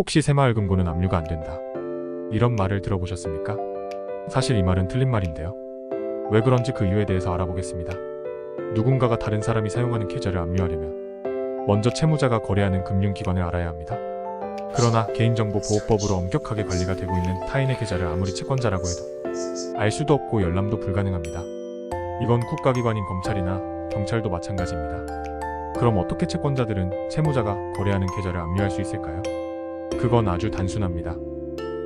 혹시 새마을금고는 압류가 안 된다. 이런 말을 들어보셨습니까? 사실 이 말은 틀린 말인데요. 왜 그런지 그 이유에 대해서 알아보겠습니다. 누군가가 다른 사람이 사용하는 계좌를 압류하려면 먼저 채무자가 거래하는 금융기관을 알아야 합니다. 그러나 개인정보보호법으로 엄격하게 관리가 되고 있는 타인의 계좌를 아무리 채권자라고 해도 알 수도 없고 열람도 불가능합니다. 이건 국가기관인 검찰이나 경찰도 마찬가지입니다. 그럼 어떻게 채권자들은 채무자가 거래하는 계좌를 압류할 수 있을까요? 그건 아주 단순합니다.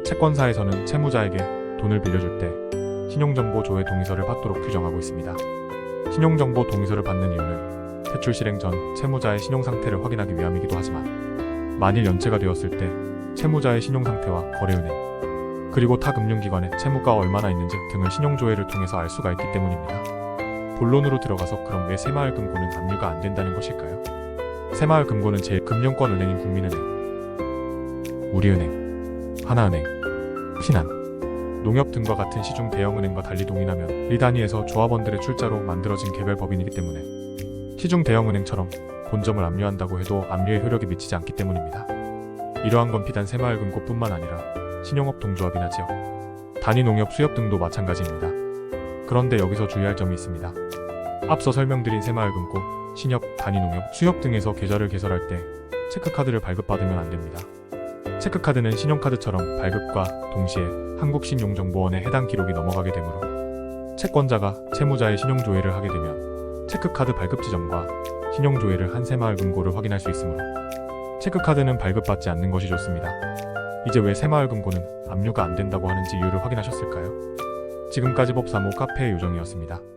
채권사에서는 채무자에게 돈을 빌려줄 때 신용정보 조회 동의서를 받도록 규정하고 있습니다. 신용정보 동의서를 받는 이유는 대출 실행 전 채무자의 신용 상태를 확인하기 위함이기도 하지만 만일 연체가 되었을 때 채무자의 신용 상태와 거래은행 그리고 타 금융기관에 채무가 얼마나 있는지 등을 신용조회를 통해서 알 수가 있기 때문입니다. 본론으로 들어가서 그럼 왜 새마을금고는 압류가 안 된다는 것일까요? 새마을금고는 제 금융권 은행인 국민은행, 우리은행, 하나은행, 신한, 농협 등과 같은 시중 대형은행과 달리 동일하면 이 단위에서 조합원들의 출자로 만들어진 개별 법인이기 때문에 시중 대형은행처럼 본점을 압류한다고 해도 압류의 효력이 미치지 않기 때문입니다. 이러한 건 비단 새마을금고뿐만 아니라 신용업 동조합이나 지역, 단위 농협 수협 등도 마찬가지입니다. 그런데 여기서 주의할 점이 있습니다. 앞서 설명드린 새마을금고, 신협, 단위 농협, 수협 등에서 계좌를 개설할 때 체크카드를 발급받으면 안 됩니다. 체크카드는 신용카드처럼 발급과 동시에 한국신용정보원에 해당 기록이 넘어가게 되므로 채권자가 채무자의 신용조회를 하게 되면 체크카드 발급 지점과 신용조회를 한 새마을 금고를 확인할 수 있으므로 체크카드는 발급받지 않는 것이 좋습니다. 이제 왜 새마을 금고는 압류가 안 된다고 하는지 이유를 확인하셨을까요? 지금까지 법사모 카페의 요정이었습니다.